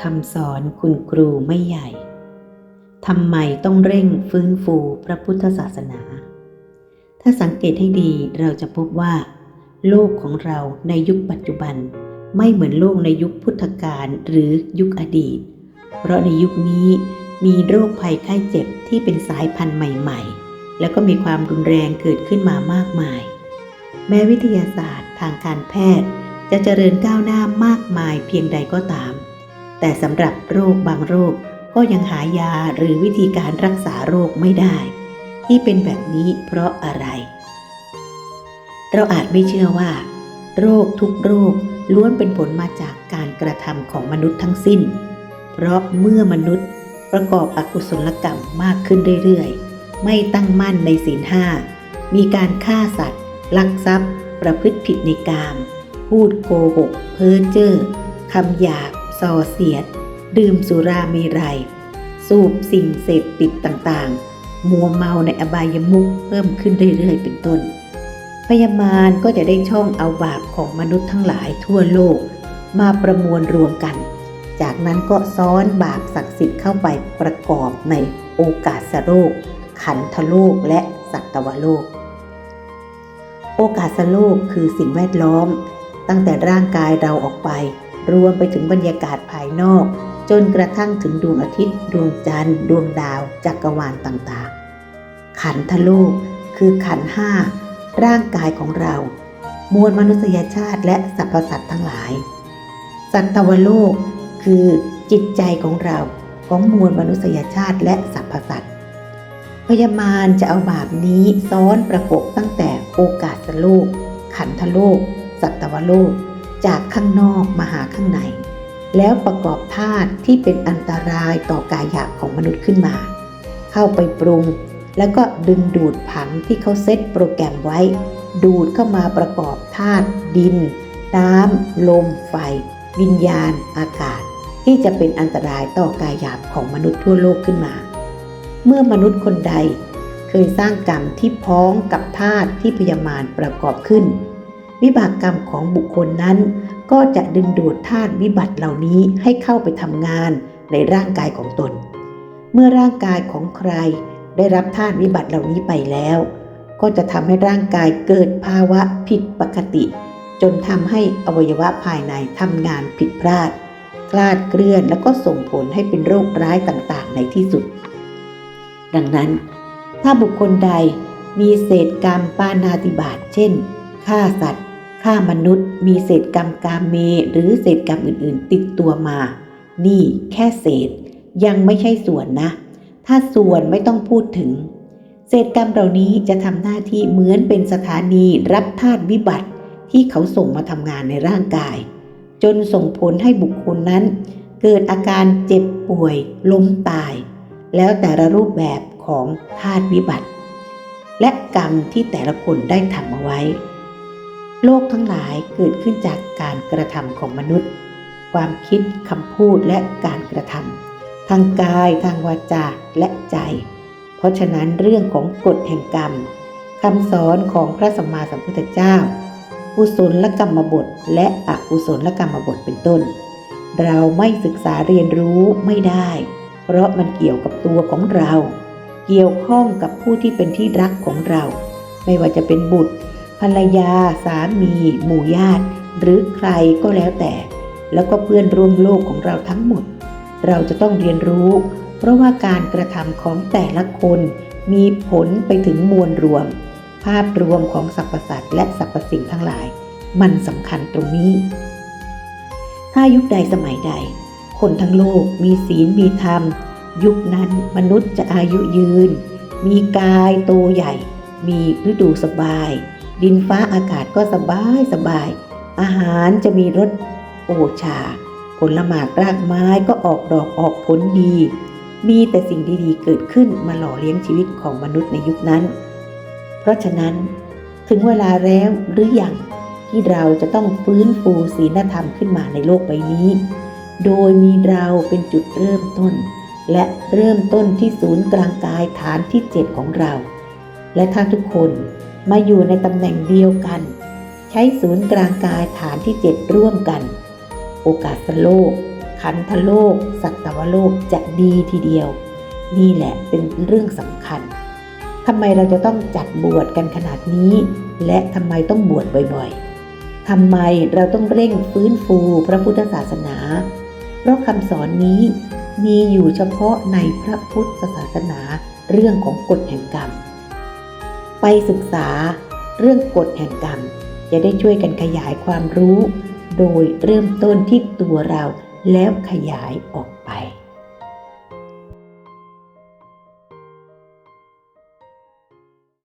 คำสอนคุณครูไม่ใหญ่ทำไมต้องเร่งฟื้นฟูพระพุทธศาสนา ถ้าสังเกตให้ดีเราจะพบว่า โลกของเราในยุคปัจจุบัน ไม่เหมือนโลกในยุคพุทธกาลหรือยุคอดีต เพราะในยุคนี้มีโรคภัยไข้เจ็บที่เป็นสายพันธุ์ใหม่ ๆ แล้วก็มีความรุนแรงเกิดขึ้นมามากมาย แม้วิทยาศาสตร์ทางการแพทย์ จะเจริญก้าวหน้ามากมายเพียงใดก็ตาม แต่สำหรับโรคบางโรคก็ยังหายาหรือวิธีการรักษาโรคไม่ได้ ที่เป็นแบบนี้เพราะอะไร เราอาจไม่เชื่อว่า โรคทุกโรคล้วนเป็นผลมาจากการกระทำของมนุษย์ทั้งสิ้น เพราะเมื่อมนุษย์ประกอบอกุศลกรรมมากขึ้นเรื่อยๆ ไม่ตั้งมั่นในศีลห้า มีการฆ่าสัตว์ ลักทรัพย์ ประพฤติผิดในกาม พูดโกหก เพ้อเจ้อคำหยาบ ส่อเสียด ดื่มสุราเมรัย สูบสิ่งเสพติดต่างๆ มัวเมาในอบายมุขเพิ่มขึ้นเรื่อยๆ เป็นต้น พยามารก็จะได้ช่องเอาบาปของมนุษย์ทั้งหลายทั่วโลก มาประมวลรวมกัน จากนั้นก็ซ้อนบาปศักดิ์สิทธิ์เข้าไปประกอบในโอกาสโลก ขันธโลกและสัตวโลก โอกาสโลกคือสิ่งแวดล้อมตั้งแต่ร่างกายเราออกไป รวมไปถึงบรรยากาศภายนอก จนกระทั่งถึงดวงอาทิตย์ ดวงจันทร์ ดวงดาวจักรวาลต่างๆ ขันธโลกคือขันห้าร่างกายของเรา มวลมนุษยชาติและสรรพสัตว์ทั้งหลาย สัตวโลกคือจิตใจของเราของมวลมนุษยชาติและสรรพสัตว์พยามารจะเอาบาปนี้ซ้อนประกบตั้งแต่โอกาสโลก ขันธโลก สัตวโลก จากข้างนอกมาหาข้างใน แล้วประกอบธาตุที่เป็นอันตรายต่อกายหยาบของมนุษย์ขึ้นมา เข้าไปปรุง แล้วก็ดึงดูดผังที่เขาเซตโปรแกรมไว้ ดูดเข้ามาประกอบธาตุดิน น้ำ ลม ไฟ วิญญาณ อากาศ ที่จะเป็นอันตรายต่อกายหยาบของมนุษย์ทั่วโลกขึ้นมา เมื่อมนุษย์คนใด เคยสร้างกรรมที่พ้องกับธาตุที่พยามารประกอบขึ้น วิบากกรรมของบุคคลนั้น ก็จะดึงดูดธาตุวิบัติเหล่านี้ให้เข้าไปทำงานในร่างกายของตน เมื่อร่างกายของใครได้รับธาตุวิบัติเหล่านี้ไปแล้ว ก็จะทำให้ร่างกายเกิดภาวะผิดปกติ จนทำให้อวัยวะภายในทำงานผิดพลาดคลาดเคลื่อนแล้วก็ส่งผลให้เป็นโรคร้ายต่างๆ ในที่สุด ดังนั้น ถ้าบุคคลใดมีเศษกรรมปานาติบาตเช่นฆ่าสัตว์ ฆ่ามนุษย์มีเศษกรรมกาเม หรือเศษกรรมอื่นๆ ติดตัวมา นี่แค่เศษยังไม่ใช่ส่วนนะ ถ้าส่วนไม่ต้องพูดถึง เศษกรรมเหล่านี้จะทำหน้าที่เหมือนเป็นสถานีรับธาตุวิบัติที่เขาส่งมาทำงานในร่างกาย จนส่งผลให้บุคคลนั้น เกิดอาการเจ็บป่วยล้มตาย แล้วแต่ละรูปแบบของธาตุวิบัติ และกรรมที่แต่ละคนได้ทำเอาไว้ โลกทั้งหลายเกิดขึ้นจากการกระทำของมนุษย์ ความคิดคำพูดและการกระทำทางกายทางวาจาและใจ เพราะฉะนั้นเรื่องของกฎแห่งกรรมคำสอนของพระสัมมาสัมพุทธเจ้ากุศลกรรมบท และอกุศลกรรมบทเป็นต้น เราไม่ศึกษาเรียนรู้ไม่ได้ เพราะมันเกี่ยวกับตัวของเรา เกี่ยวข้องกับผู้ที่เป็นที่รักของเรา ไม่ว่าจะเป็นบุตร ภรรยา สามี หมู่ญาติ หรือใครก็แล้วแต่ แล้วก็เพื่อนร่วมโลกของเราทั้งหมด เราจะต้องเรียนรู้ เพราะว่าการกระทำของแต่ละคนมีผลไปถึงมวลรวม ภาพรวมของสรรพสัตว์และสรรพสิ่งทั้งหลาย มันสำคัญตรงนี้ ถ้ายุคใดสมัยใด คนทั้งโลกมีศีลมีธรรม ยุคนั้นมนุษย์จะอายุยืน มีกายโตใหญ่ มีฤดูสบาย ดินฟ้าอากาศก็สบายสบาย อาหารจะมีรสโอชา ผลหมากรากไม้ก็ออกดอกออกผลดี มีแต่สิ่งดีๆเกิดขึ้นมาหล่อเลี้ยงชีวิตของมนุษย์ในยุคนั้น เพราะฉะนั้นถึงเวลาแล้วหรืออยังที่เราจะต้องฟื้นฟูศีลธรรมขึ้นมาในโลกใบนี้ โดยมีเราเป็นจุดเริ่มต้น และเริ่มต้นที่ศูนย์กลางกายฐานที่เจ็ดของเรา และถ้าทุกคน มาอยู่ในตำแหน่งเดียวกัน ใช้ศูนย์กลางกายฐานที่เจ็ดร่วมกัน โอกาสโลก ขันธโลก สัตวโลกจะดีทีเดียว นี่แหละเป็นเรื่องสำคัญทำไมเราจะต้องจัดบวชกันขนาดนี้ และทำไมต้องบวชบ่อยๆทำไมเราต้องเร่งฟื้นฟูพระพุทธศาสนา เพราะคำสอนนี้มีอยู่เฉพาะในพระพุทธศาสนาเรื่องของกฎแห่งกรรม ไปศึกษาเรื่องกฎแห่งกรรม จะได้ช่วยกันขยายความรู้ โดยเริ่มต้นที่ตัวเราแล้วขยายออก